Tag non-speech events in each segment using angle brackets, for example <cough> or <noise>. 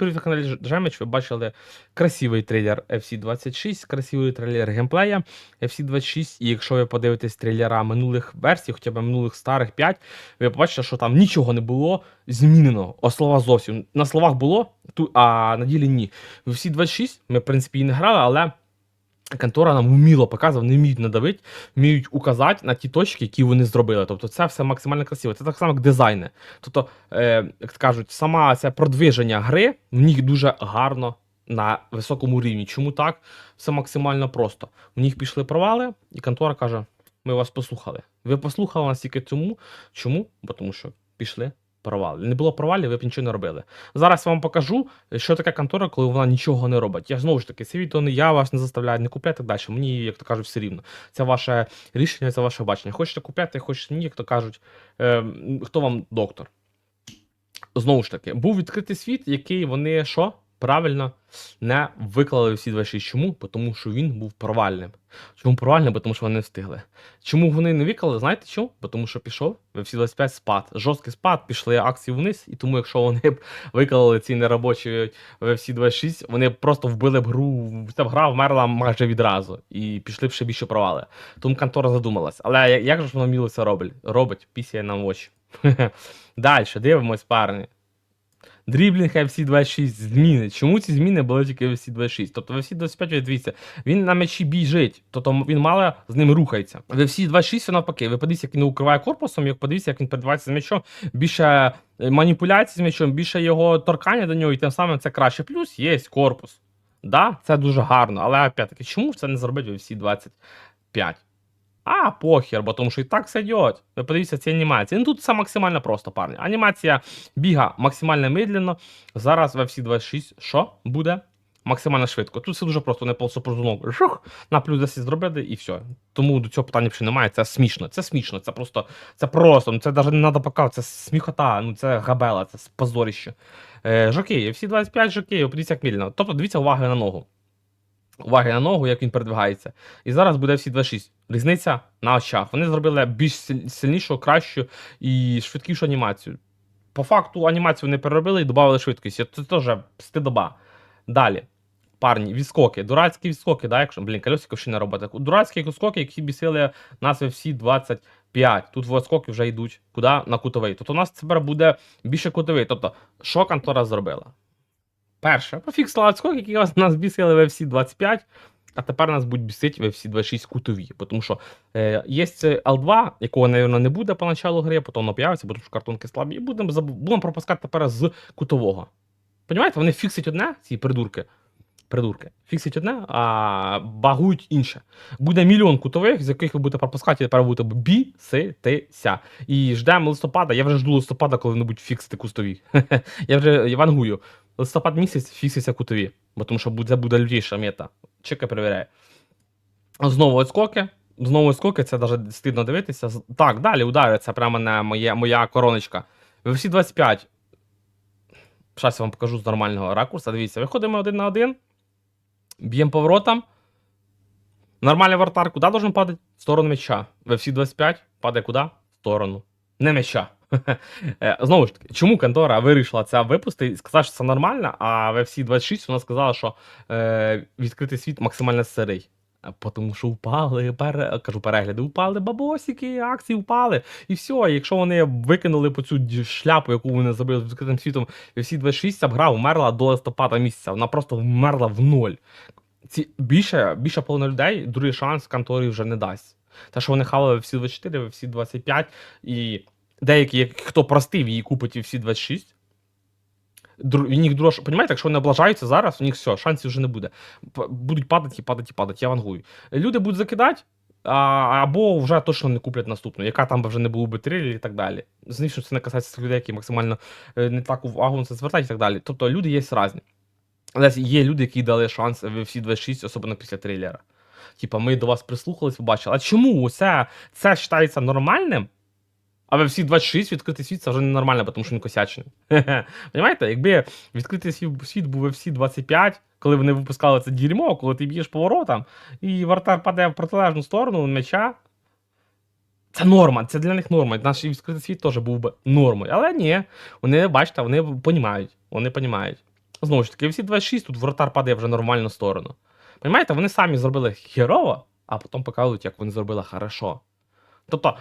Привіт на каналі Жемич. Ви бачили красивий трейлер FC26, красивий трейлер геймплея FC26. І якщо ви подивитесь трейлера минулих версій, хоча б минулих старих 5, ви побачите, що там нічого не було змінено. О слова зовсім. На словах було, а на ділі ні. В FC26 ми, в принципі, і не грали, але. Контора нам вміло показував, не вміють надавити, вміють указати на ті точки, які вони зробили. Тобто це все максимально красиво. Це так само, як дизайни. Тобто, е, як кажуть, сама це продвиження гри в них дуже гарно на високому рівні. Чому так? Все максимально просто. У них пішли провали, і контора каже: ми вас послухали. Ви послухали нас тільки тому. Чому? Бо тому що пішли провали. Не було провалів, ви б нічого не робили. Зараз я вам покажу, що таке контора, коли вона нічого не робить. Я знову ж таки, це відео не я вас не заставляю, не купляти так далі. Мені, як то кажуть, все рівно. Це ваше рішення, це ваше бачення. Хочете купляти, хочете ні, як то кажуть, е, хто вам доктор. Знову ж таки, був відкритий світ, який вони що? Правильно не виклали всі 26. Чому? Тому що він був провальним. Чому провальним? Тому що вони не встигли. Чому вони не виклали? Знаєте чому? Тому що пішов всі 25 спад. Жорсткий спад, пішли акції вниз, і тому, якщо вони б виклали ці неробочі в всі 26, вони б просто вбили б гру, ця гра вмерла майже відразу, і пішли б ще більше провали. Тому контора задумалась. Але як же ж воно вміло це робить? Робить, пісяє нам очі. <laughs> Далі, дивимось, парні. Дріблінг FC26 зміни. Чому ці зміни були тільки в FC26? Тобто в FC25, дивіться, він на м'ячі біжить, тобто він мало з ним рухається. В FC26 все навпаки. Ви подивіться, як він укриває корпусом, як подивіться, як він передбувається з м'ячом, більше е, маніпуляцій з м'ячом, більше його торкання до нього, і тим самим це краще. Плюс є корпус. Да, це дуже гарно, але опять-таки, чому це не зробити в FC25? А, похер, бо тому що і так все йде. Ви подивіться ці анімації. Ну тут все максимально просто, парні. Анімація біга максимально медленно. Зараз в FC26 що буде? Максимально швидко. Тут все дуже просто, не просто прозунок. Жух, на плюс 10 зробили і все. Тому до цього питання взагалі немає. Це смішно. Це смішно. Це просто, це просто. Ну це навіть не треба показувати. Це сміхота, ну це габела, це позорище. Е, жокей, всі 25 жокей, подивіться як медленно. Тобто дивіться уваги на ногу. Уваги на ногу, як він передвигається. І зараз буде всі 26. Різниця на очах. Вони зробили більш сильнішу, кращу і швидкішу анімацію. По факту анімацію вони переробили і додали швидкість. Це теж стидоба. Далі. Парні, відскоки. Дурацькі відскоки, да, якщо, блін, колесико ще не робити. Дурацькі відскоки, які бісили нас всі 25. Тут відскоки вже йдуть куди? На кутовий. Тобто у нас тепер буде більше кутовий. Тобто, що контора зробила? Перше, пофіксила відскоки, які нас бісили в FC 25, а тепер нас будуть бісити в FC 26 кутові. Тому що е, є це L2, якого, мабуть, не буде по началу гри, потім воно появиться, бо тому що картонки слабі, і будемо будемо пропускати тепер з кутового. Понімаєте, вони фіксять одне, ці придурки. Придурки. Фіксять одне, а багують інше. Буде мільйон кутових, з яких ви будете пропускати, і тепер будете біситися. І ждемо листопада. Я вже жду листопада, коли вони будуть фіксити кустові. <laughs> Я вже вангую. Листопад місяць фікситься кутові, бо тому що це буде лютіша мета. Чекай, перевіряє. Знову отскоки. Знову отскоки, це навіть стидно дивитися. Так, далі удари, це прямо на моє, моя короночка. В всі 25. Зараз я вам покажу з нормального ракурсу. Дивіться, виходимо один на один. Б'ємо поворотом. Нормальний вратар куди должен падати? В сторону м'яча. В всі 25 падає куди? В сторону. Не м'яча. <laughs> Е, Знову ж таки, чому контора вирішила це випустити і сказати, що це нормально, а в FC 26 вона сказала, що е, відкритий світ максимально сирий. А Тому що впали, пере, кажу, перегляди, впали бабосики, акції впали. І все. Якщо вони викинули по цю шляпу, яку вони зробили з відкритим світом, і всі 26, б гра вмерла до листопада місяця. Вона просто вмерла в ноль. Ці, більше, більше половина людей другий шанс конторі вже не дасть. Те, що вони хавали всі 24, всі 25, і деякі, хто простив її купить і всі 26. Дру, в них друж, понімаєте, якщо вони облажаються зараз, у них все, шансів вже не буде. Будуть падати і падати і падати, я вангую. Люди будуть закидати, а, або вже точно не куплять наступну, яка там вже не було би трилі і так далі. Звісно, це не касається людей, які максимально е, не так увагу на це звертають і так далі. Тобто люди є різні. Але є люди, які дали шанс в всі 26, особливо після трилера. Типа, ми до вас прислухались, побачили. А чому це, це вважається нормальним? А в всі 26 відкритий світ це вже ненормально, тому що він косячний. <laughs> Понимаєте, якби відкритий світ, був в всі 25, коли вони випускали це дерьмо, коли ти б'єш поворотом, і вратар падає в протилежну сторону м'яча. Це норма, це для них норма. Наш відкритий світ теж був би нормою. Але ні, вони, бачите, вони понімають. Вони понімають. Знову ж таки, всі 26 тут воротар падає вже нормально в сторону. Понимаєте, вони самі зробили херово, а потім показують, як вони зробили хорошо. Тобто,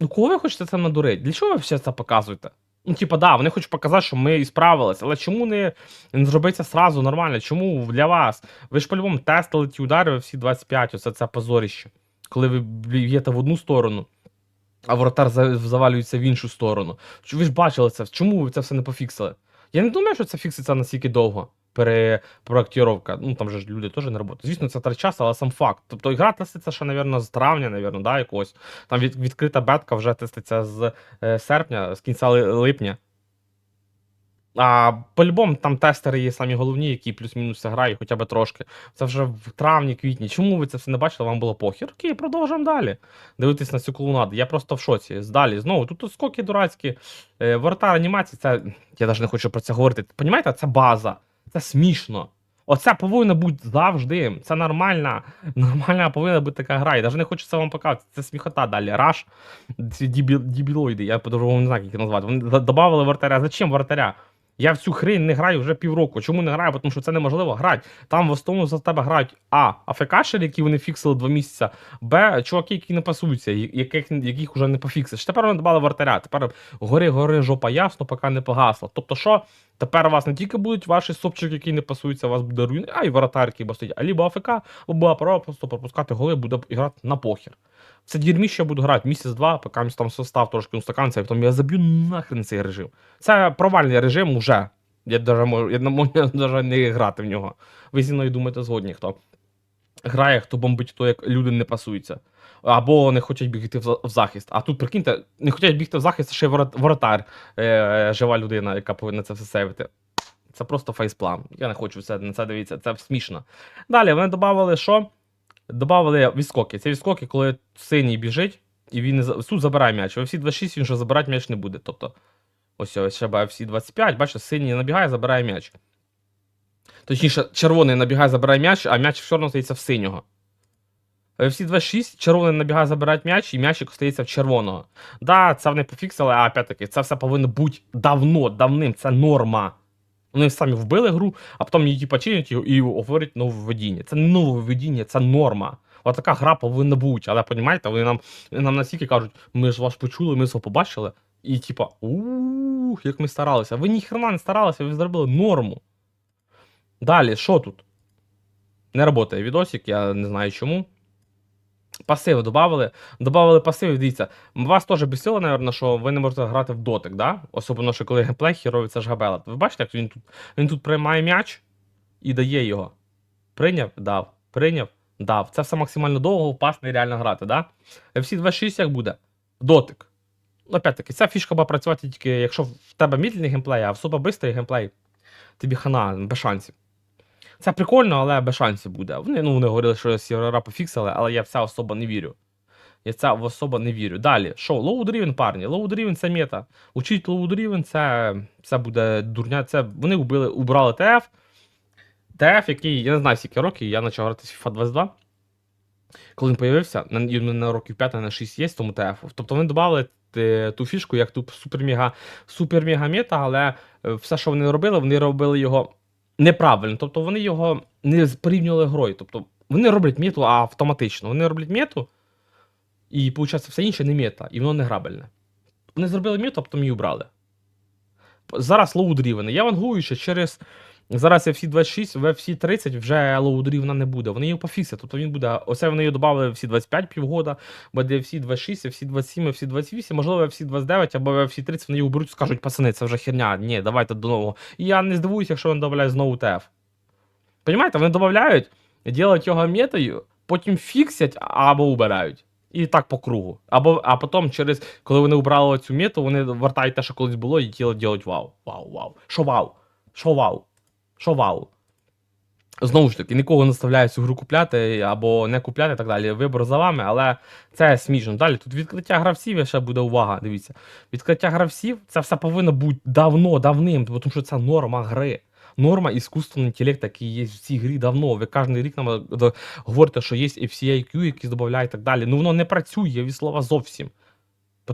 ну кого ви хочете це надурити? Для чого ви все це показуєте? Ну, типа, да, вони хочуть показати, що ми і справилися, але чому не, не зробити це сразу нормально? Чому для вас? Ви ж по-любому тестили ті удари всі 25, оце це позоріще. Коли ви б'єте в одну сторону, а воротар завалюється в іншу сторону. Ви ж бачили це? Чому ви це все не пофіксили? Я не думаю, що це фікситься настільки довго. Перепроектировка. Ну там же ж люди теж не працюють. Звісно, це трать часу, але сам факт. Тобто ігра теститься ще, напевно, з травня, напевно, да, якогось. Там від, відкрита бетка вже теститься з е, серпня, з кінця липня. А по-любому там тестери є самі головні, які плюс-мінус грають хоча б трошки. Це вже в травні, квітні. Чому ви це все не бачили? Вам було похер? Окей, продовжуємо далі. Дивитись на цю колонаду. Я просто в шоці. Далі, знову, тут, скоки дурацькі. Е, воротар анімації, це. Я навіть не хочу про це говорити. Понімаєте, це база. Це смішно. Оце повинно бути завжди. Це нормальна, нормальна повинна бути така гра. Я навіть не хочу це вам показувати. Це сміхота далі. Раш, ці дібі, дібілоїди, я по-другому не знаю, як їх назвати. Вони додавали вратаря. Зачем вратаря? Я в цю хрень не граю вже півроку. Чому не граю? Тому що це неможливо грати. Там в основному за тебе грають А. АФКшери, які вони фіксили два місяці, Б. Чуваки, які не пасуються, яких, яких вже не пофіксиш. Тепер вони додали вратаря. Тепер гори, гори, жопа ясно, поки не погасло. Тобто, що тепер у вас не тільки будуть ваші сопчики, які не пасуються, у вас буде руїн, а й воротар, який буде. А либо АФК, або право просто пропускати голи, буде грати на Це дірміще я буду грати місяць-два, поки там состав трошки устаканця, і потім я заб'ю нахрен цей режим. Це провальний режим уже. Я даже можу, я навіть не грати в нього. Ви зі мною думаєте згодні, хто грає, хто бомбить, то як люди не пасуються. Або не хочуть бігти в захист. А тут, прикиньте, не хочуть бігти в захист, а ще воротар, е, жива людина, яка повинна це все сейвити. Це просто фейсплан. Я не хочу все на це дивитися, це смішно. Далі вони додали, що? Добавили відскоки. Це відскоки, коли синій біжить, і він тут забирає м'яч. В всі 26 він вже забирати м'яч не буде. Тобто, ось ось ще в всі 25, бачите, синій набігає, забирає м'яч. Точніше, червоний набігає, забирає м'яч, а м'яч все одно стається в синього. В всі 26 червоний набігає, забирає м'яч, і м'ячик стається в червоного. Да, це вони пофіксили, а опять-таки, це все повинно бути давно, давним, це норма. Вони самі вбили гру, а потім її починять і, і говорять нововведіння. Це не нововведіння, це норма. От така гра повинна бути. Але розумієте, вони нам, нам настільки кажуть, ми ж вас почули, ми вас побачили. І типа, ух, як ми старалися. Ви ніхрена не старалися, ви зробили норму. Далі, що тут? Не працює відосик, я не знаю чому. Пасиви додали. Добавили пасиви, дивіться. Вас теж бесило, напевно, що ви не можете грати в дотик, да? Особливо, що коли геймплей херовий, це ж габела. Ви бачите, як він тут, він тут приймає м'яч і дає його. Прийняв, дав. Прийняв, дав. Це все максимально довго, і реально грати, да? FC 26 як буде? Дотик. Опять-таки, ця фішка буде працювати тільки, якщо в тебе медленний геймплей, а в суба бистрий геймплей, тобі хана, без шансів. Це прикольно, але без шансів буде. Вони, ну, вони говорили, що сервера пофіксили, але я в ця особа не вірю. Я в ця особа не вірю. Далі, що? Driven, парні. Driven це мета. Load Driven, це, це буде дурня. Це, вони убили, убрали ТФ. ТФ, який, я не знаю, скільки років, я почав грати в FIFA 22. Коли він появився, на, на років 5 на 6 є тому ТФ. Тобто вони додали е, ту фішку, як ту супер-мега супер мета, але е, все, що вони робили, вони робили його неправильно. Тобто вони його не порівнювали грою. Тобто вони роблять мету автоматично. Вони роблять мету, і виходить, все інше не мета, і воно не грабельне. Вони зробили мету, а потім її убрали. Зараз лоуд рівень. Я вангую, що через. Зараз FC 26, в FC 30 вже лоуд рівна не буде. Вони його пофіксять. Тобто він буде. Оце вони його додали в FC 25 півгода, буде FC 26, FC 27, FC 28, можливо, FC 29 або FC 30 вони його беруть і скажуть, пацани, це вже херня. Ні, давайте до нового. І я не здивуюся, якщо вони додають знову ТФ. Понімаєте, вони додають, роблять його метою, потім фіксять або убирають. І так по кругу. Або, а потім, через, коли вони убрали цю мету, вони вертають те, що колись було, і тіло роблять вау. Вау, вау. Що вау? Що вау? Що вау? Знову ж таки, нікого не заставляю цю гру купляти або не купляти і так далі. Вибор за вами, але це смішно. Далі тут відкриття гравців, і ще буде увага. Дивіться. Відкриття гравців це все повинно бути давно, давним, тому що це норма гри. Норма іскусственного інтелекту, який є в цій грі давно. Ви кожен рік нам е, говорите, що є FCIQ, які додають і так далі. Ну воно не працює від слова зовсім.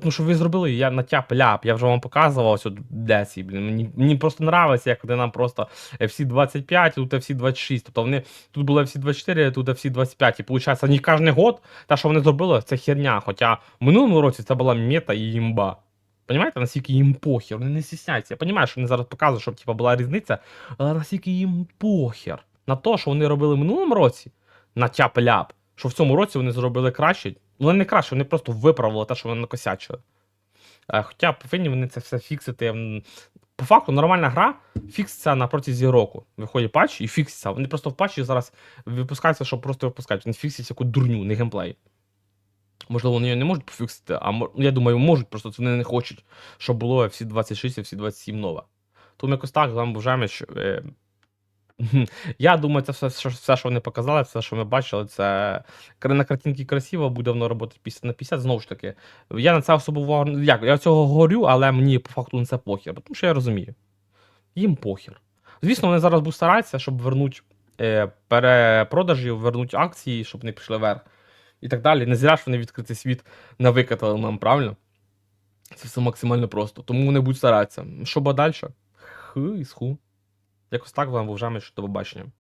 Тому що ви зробили я на тяп ляп, я вже вам показував от Десі, блін. Мені, мені просто нравиться, як вони нам просто FC25, тут FC26. Тобто вони тут було FC24, тут FC25. І виходить, не кожен год те, що вони зробили, це херня. Хоча в минулому році це була мета і імба. Понимаєте, наскільки їм похер, вони не стісняються. Я розумію, що вони зараз показують, щоб типу, була різниця, але наскільки їм похер на те, що вони робили в минулому році на тяп-ляп, що в цьому році вони зробили краще. Ну, вони не краще, вони просто виправили те, що вони накосячили. Е, Хоча повинні вони це все фіксити. По факту, нормальна гра фікситься на протязі року. Виходить патч і фікситься. Вони просто в патчі зараз випускаються, щоб просто випускати. Вони фіксять яку дурню, не геймплей. Можливо, вони її не можуть пофіксити, а я думаю, можуть, просто це вони не хочуть, щоб було FC26 і FC27 нове. Тому якось так, бажаємо, що. <laughs> Я думаю, це все, що, все, що вони показали, все, що ми бачили, це на картинці красиво, буде воно робити 50 на 50. Знову ж таки, я на це особо. Як, я цього говорю, але мені по факту на це похер, тому що я розумію. Їм похер. Звісно, вони зараз будуть старатися, щоб вернути е, перепродажі, вернути акції, щоб вони пішли вверх. І так далі. Не зря ж вони відкритий світ не викатали нам, правильно? Це все максимально просто. Тому вони будуть старатися. Що буде далі? Хи і. Якось так вам вважаємо, що до побачення.